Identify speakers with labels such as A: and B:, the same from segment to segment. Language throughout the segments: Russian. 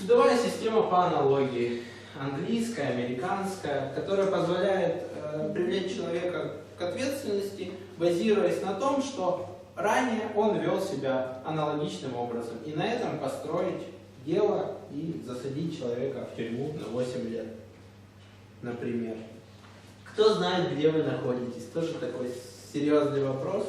A: Судовая система по аналогии, английская, американская, которая позволяет э, привлечь человека к ответственности, базируясь на том, что ранее он вел себя аналогичным образом, и на этом построить дело и засадить человека в тюрьму на 8 лет, например. Кто знает, где вы находитесь? Тоже такой серьезный вопрос.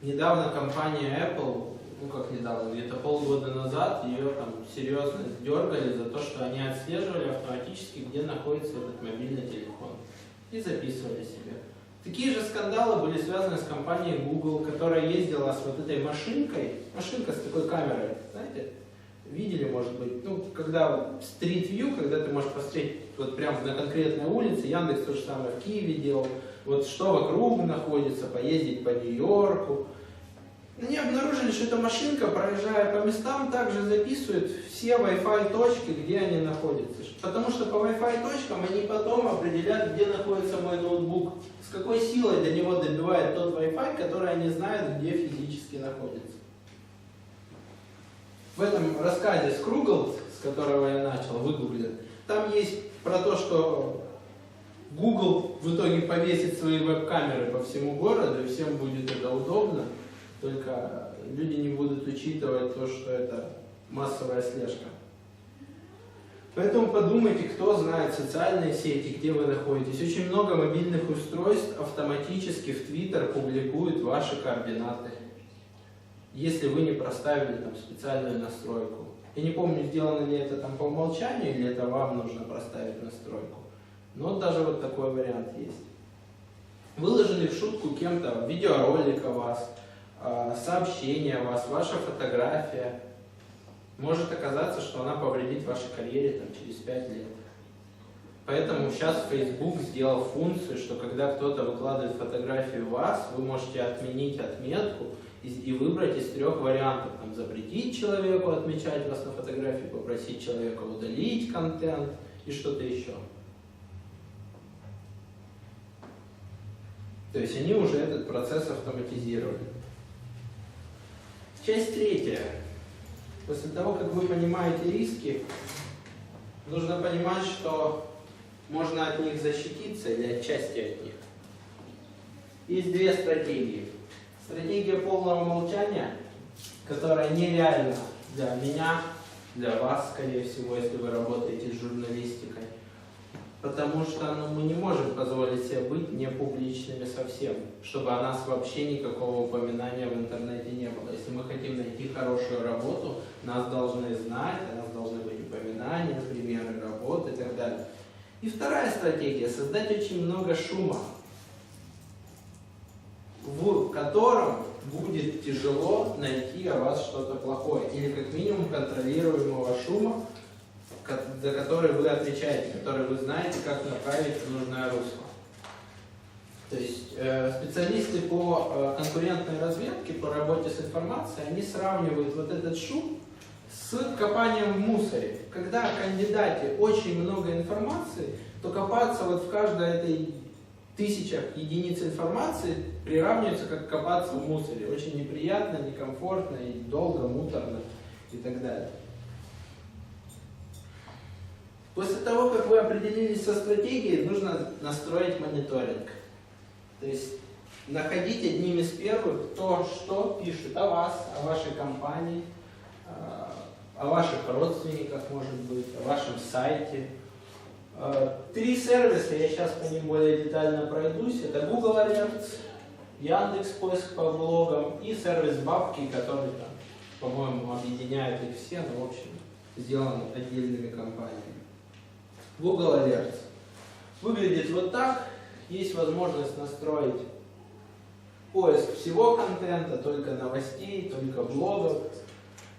A: Недавно компания Apple, ну как недавно, где-то полгода назад, ее там серьезно дергали за то, что они отслеживали автоматически, где находится этот мобильный телефон. И записывали себе. Такие же скандалы были связаны с компанией Google, которая ездила с вот этой машинкой, машинка с такой камерой, знаете, видели, может быть, ну, когда Street View, когда ты можешь посмотреть вот прямо на конкретной улице, Яндекс то же самое в Киеве делал, вот что вокруг находится, поездить по Нью-Йорку. Они обнаружили, что эта машинка, проезжая по местам, также записывает все Wi-Fi точки, где они находятся. Потому что по Wi-Fi точкам они потом определяют, где находится мой ноутбук, с какой силой до него добивает тот Wi-Fi, который они знают, где физически находится в этом рассказе с Кругл, с которого я начал, выгуглил, там есть про то, что Google в итоге повесит свои веб-камеры по всему городу, и всем будет это удобно, только люди не будут учитывать то, что это массовая слежка. Поэтому подумайте, кто знает социальные сети, где вы находитесь. Очень много мобильных устройств автоматически в Twitter публикуют ваши координаты если вы не проставили там специальную настройку. Я не помню, сделано ли это там по умолчанию, или это вам нужно проставить настройку. Но даже вот такой вариант есть. Выложили в шутку кем-то видеоролик о вас, сообщение о вас, ваша фотография. Может оказаться, что она повредит вашей карьере там, через 5 лет. Поэтому сейчас Facebook сделал функцию, что когда кто-то выкладывает фотографию вас, вы можете отменить отметку, и выбрать из трех вариантов. Там, запретить человеку отмечать вас на фотографии, попросить человека удалить контент и что-то еще. То есть они уже этот процесс автоматизировали. Часть третья. После того, как вы понимаете риски, нужно понимать, что можно от них защититься или отчасти от них. Есть две стратегии. Стратегия полного молчания, которая нереальна для меня, для вас, скорее всего, если вы работаете с журналистикой. Потому что ну, мы не можем позволить себе быть не публичными совсем, чтобы о нас вообще никакого упоминания в интернете не было. Если хорошую работу, нас должны знать, о нас должны быть упоминания, примеры работы и так далее. И вторая стратегия – создать очень много шума в котором будет тяжело найти о вас что-то плохое, или как минимум контролируемого шума, за который вы отвечаете, который вы знаете, как направить в нужное русло. То есть э, специалисты по э, конкурентной разведке, по работе с информацией, они сравнивают вот этот шум с копанием в мусоре. Когда о кандидате очень много информации, то копаться вот в каждой этой тысячах единиц информации приравнивается как копаться в мусоре. Очень неприятно, некомфортно и долго, муторно и так далее. После того, как вы определились со стратегией, нужно настроить мониторинг. То есть находить одним из первых то, что пишут о вас, о вашей компании, а, о ваших родственниках, может быть, о вашем сайте, Э, три сервиса, я сейчас по ним более детально пройдусь. Это Google Alerts, Яндекс поиск по блогам и сервис Бабки, который там, по-моему, объединяет их все, но в общем сделан отдельными компаниями. Google Alerts. Выглядит вот так. Есть возможность настроить поиск всего контента, только новостей, только блогов,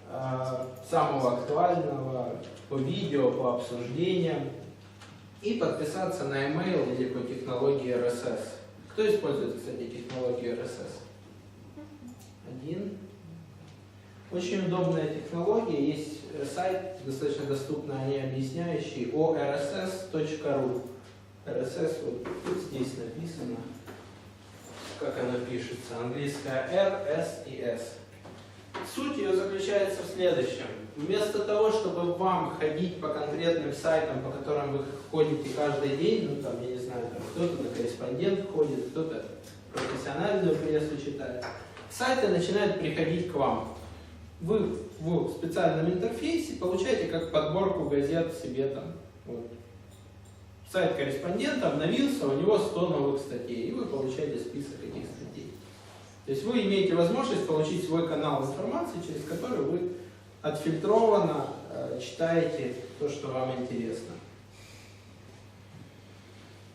A: э, самого актуального, по видео, по обсуждениям и подписаться на email или по технологии RSS. Кто использует, кстати, технологию RSS? Один. Очень удобная технология, есть сайт, достаточно доступный, они объясняющий, orss.ru. RSS вот тут здесь написано, как оно пишется, английская R, S и S. Суть ее заключается в следующем. Вместо того, чтобы вам ходить по конкретным сайтам, по которым вы ходите каждый день, ну там, я не знаю, там кто-то на корреспондент ходит, кто-то профессиональную прессу читает, сайты начинают приходить к вам. Вы в специальном интерфейсе получаете как подборку газет себе там. Вот. Сайт корреспондента обновился, у него 100 новых статей, и вы получаете список этих статей. То есть вы имеете возможность получить свой канал информации, через который вы отфильтрованно э, читаете то, что вам интересно.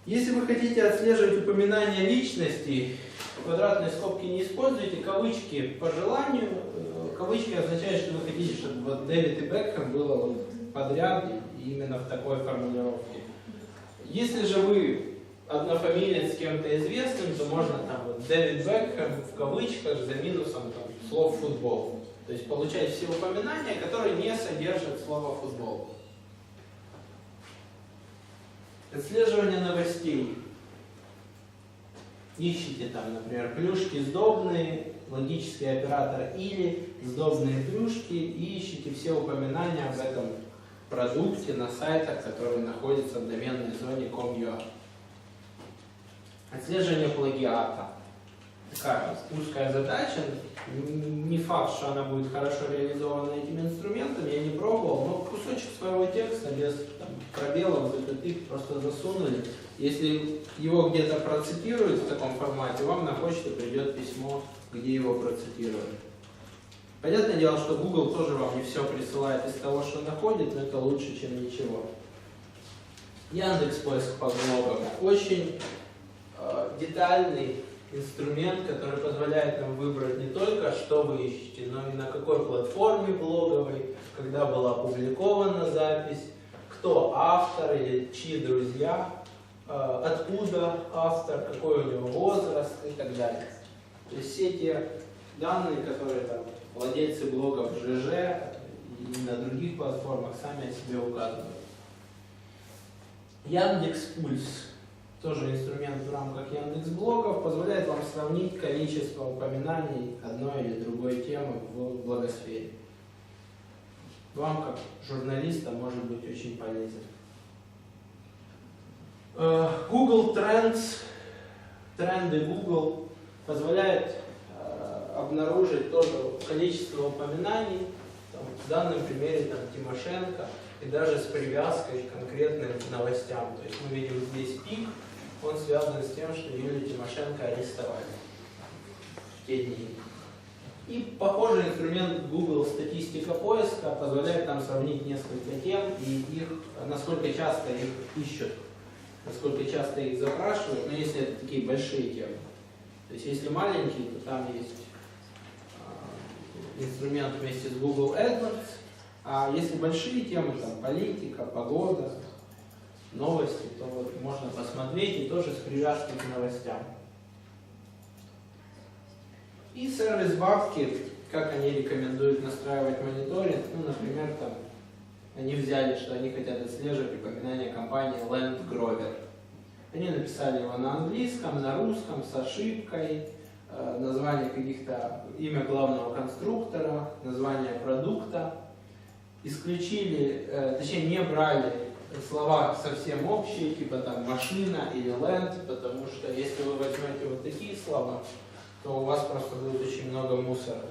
A: Если вы хотите отслеживать упоминания личности, квадратные скобки не используйте, кавычки по желанию. Э, кавычки означают, что вы хотите, чтобы вот Дэвид и Бекхэм было подряд именно в такой формулировке. Если же вы однофамилец с кем-то известным, то можно там вот Дэвид Бекхэм в кавычках за минусом там, слов футбол. То есть получать все упоминания, которые не содержат слова футбол. Отслеживание новостей. Ищите там, например, плюшки сдобные, логический оператор или сдобные плюшки и ищите все упоминания об этом продукте на сайтах, которые находятся в доменной зоне com.ua. Отслеживание плагиата. Такая узкая задача. Не факт, что она будет хорошо реализована этим инструментом, я не пробовал, но кусочек своего текста без там, пробелов, запятых просто засунули. Если его где-то процитируют в таком формате, вам на почту придет письмо, где его процитируют. Понятное дело, что Google тоже вам не все присылает из того, что находит, но это лучше, чем ничего. Яндекс поиск по блогам. Очень э, детальный инструмент, который позволяет нам выбрать не только, что вы ищете, но и на какой платформе блоговой, когда была опубликована запись, кто автор или чьи друзья, э, откуда автор, какой у него возраст и так далее. То есть все те данные, которые там владельцы блогов ЖЖ и на других платформах сами о себе указывают. Яндекс Пульс, тоже инструмент в рамках Яндекс Блогов, позволяет вам сравнить количество упоминаний одной или другой темы в блогосфере. Вам, как журналиста, может быть очень полезен. Э, Google Trends, тренды Google позволяют обнаружить тоже количество упоминаний, там, в данном примере там, Тимошенко, и даже с привязкой к конкретным новостям. То есть мы видим здесь пик, он связан с тем, что Юлию Тимошенко арестовали в те дни. И похожий инструмент Google статистика поиска позволяет нам сравнить несколько тем и их, насколько часто их ищут, насколько часто их запрашивают, но если это такие большие темы. То есть если маленькие, то там есть инструмент вместе с Google AdWords. А если большие темы, там политика, погода, новости, то вот можно посмотреть и тоже с привязкой к новостям. И сервис бабки, как они рекомендуют настраивать мониторинг, ну, например, там, они взяли, что они хотят отслеживать упоминание компании Land Grover. Они написали его на английском, на русском, с ошибкой, название каких-то, имя главного конструктора, название продукта, исключили, э, точнее не брали слова совсем общие, типа там машина или land, потому что если вы возьмете вот такие слова, то у вас просто будет очень много мусора.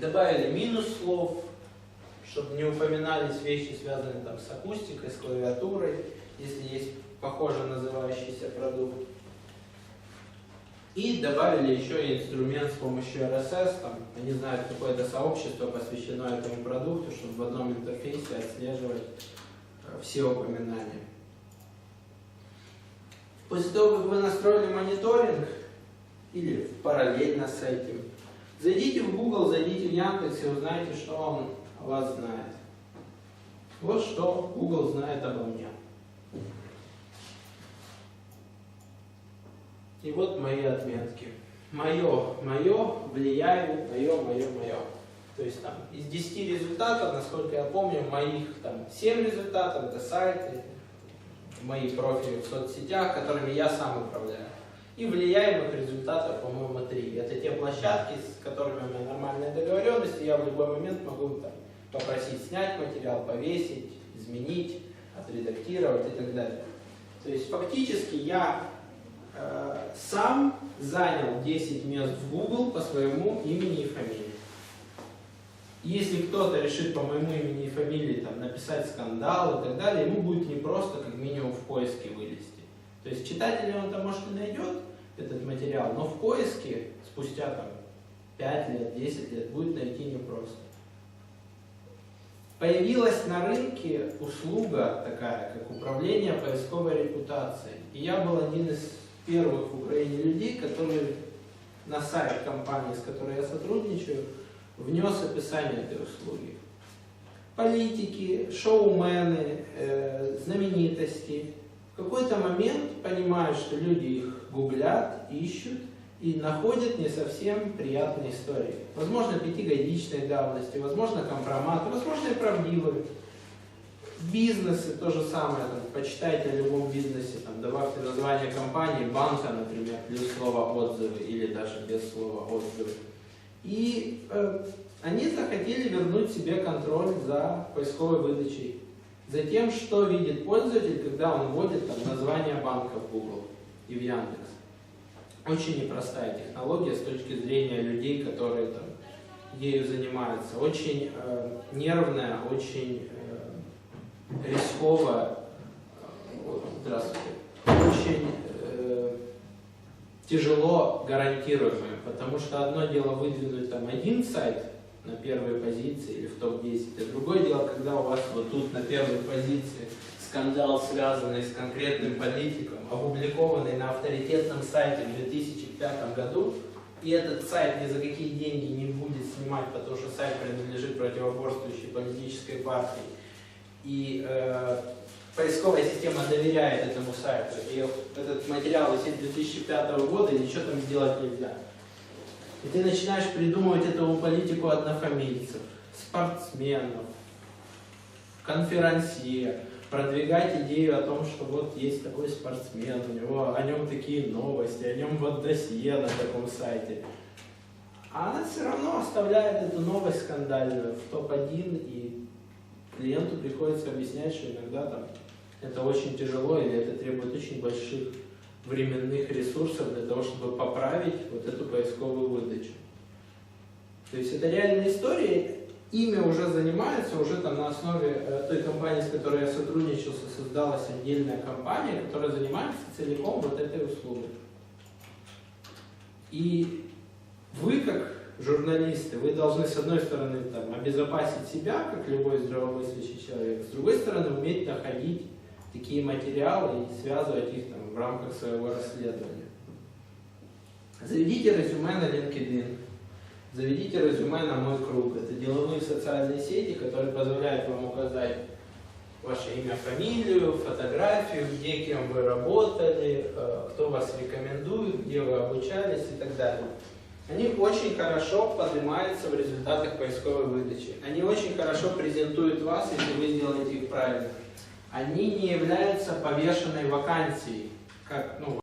A: Добавили минус слов, чтобы не упоминались вещи, связанные там с акустикой, с клавиатурой, если есть похоже называющийся продукт. И добавили еще инструмент с помощью RSS, там, они знают, какое-то сообщество посвящено этому продукту, чтобы в одном интерфейсе отслеживать э, все упоминания. После того, как вы настроили мониторинг, или параллельно с этим, зайдите в Google, зайдите в Яндекс и узнайте, что он о вас знает. Вот что Google знает обо мне. И вот мои отметки. Мое, мое, влияю, мое, мое, мое. То есть там из 10 результатов, насколько я помню, моих там 7 результатов, это сайты, мои профили в соцсетях, которыми я сам управляю. И влияемых результатов, по-моему, 3. Это те площадки, с которыми мы в любой момент могу там, попросить снять материал, повесить, изменить, отредактировать и так далее. То есть фактически я сам занял 10 мест в Google по своему имени и фамилии. Если кто-то решит по моему имени и фамилии там, написать скандал и так далее, ему будет непросто как минимум в поиске вылезти. То есть читатель он там может и найдет этот материал, но в поиске спустя там 5 лет, 10 лет будет найти непросто. Появилась на рынке услуга такая, как управление поисковой репутацией. И я был один из первых в Украине людей, который на сайт компании, с которой я сотрудничаю, внес описание этой услуги. Политики, шоумены, э, знаменитости в какой-то момент понимают, что люди их гуглят, ищут и находят не совсем приятные истории. Возможно, пятигодичной давности, возможно, компромат, возможно, и правдивые. Бизнесы то же самое, там, почитайте о любом бизнесе, там, добавьте название компании, банка, например, плюс слово отзывы или даже без слова отзывы. И э, они захотели вернуть себе контроль за поисковой выдачей, за тем, что видит пользователь, когда он вводит там, название банка в Google и в Яндекс. Очень непростая технология с точки зрения людей, которые там ею занимаются. Очень э, нервная, очень э, рисковая, э, здравствуйте, очень э, тяжело гарантируемая, потому что одно дело выдвинуть там один сайт на первой позиции или в топ-10, а другое дело, когда у вас вот тут на первой позиции скандал, связанный с конкретным политиком, опубликованный на авторитетном сайте в 2005 году, и этот сайт ни за какие деньги не будет снимать, потому что сайт принадлежит противоборствующей политической партии, и э, поисковая система доверяет этому сайту, и этот материал висит 2005 года, и ничего там сделать нельзя. И ты начинаешь придумывать эту политику однофамильцев, спортсменов, конферансье, продвигать идею о том, что вот есть такой спортсмен, у него о нем такие новости, о нем вот досье на таком сайте. А она все равно оставляет эту новость скандальную в топ-1, и клиенту приходится объяснять, что иногда там это очень тяжело или это требует очень больших временных ресурсов для того, чтобы поправить вот эту поисковую выдачу. То есть это реальная история, ими уже занимается, уже там на основе э, той компании, с которой я сотрудничался, создалась отдельная компания, которая занимается целиком вот этой услугой. И вы, как журналисты, вы должны, с одной стороны, там, обезопасить себя, как любой здравомыслящий человек, с другой стороны, уметь находить такие материалы и связывать их там, в рамках своего расследования. Заведите резюме на LinkedIn, Заведите резюме на мой круг. Это деловые социальные сети, которые позволяют вам указать ваше имя, фамилию, фотографию, где кем вы работали, э, кто вас рекомендует, где вы обучались и так далее. Они очень хорошо поднимаются в результатах поисковой выдачи. Они очень хорошо презентуют вас, если вы сделаете их правильно. Они не являются повешенной вакансией, как ну,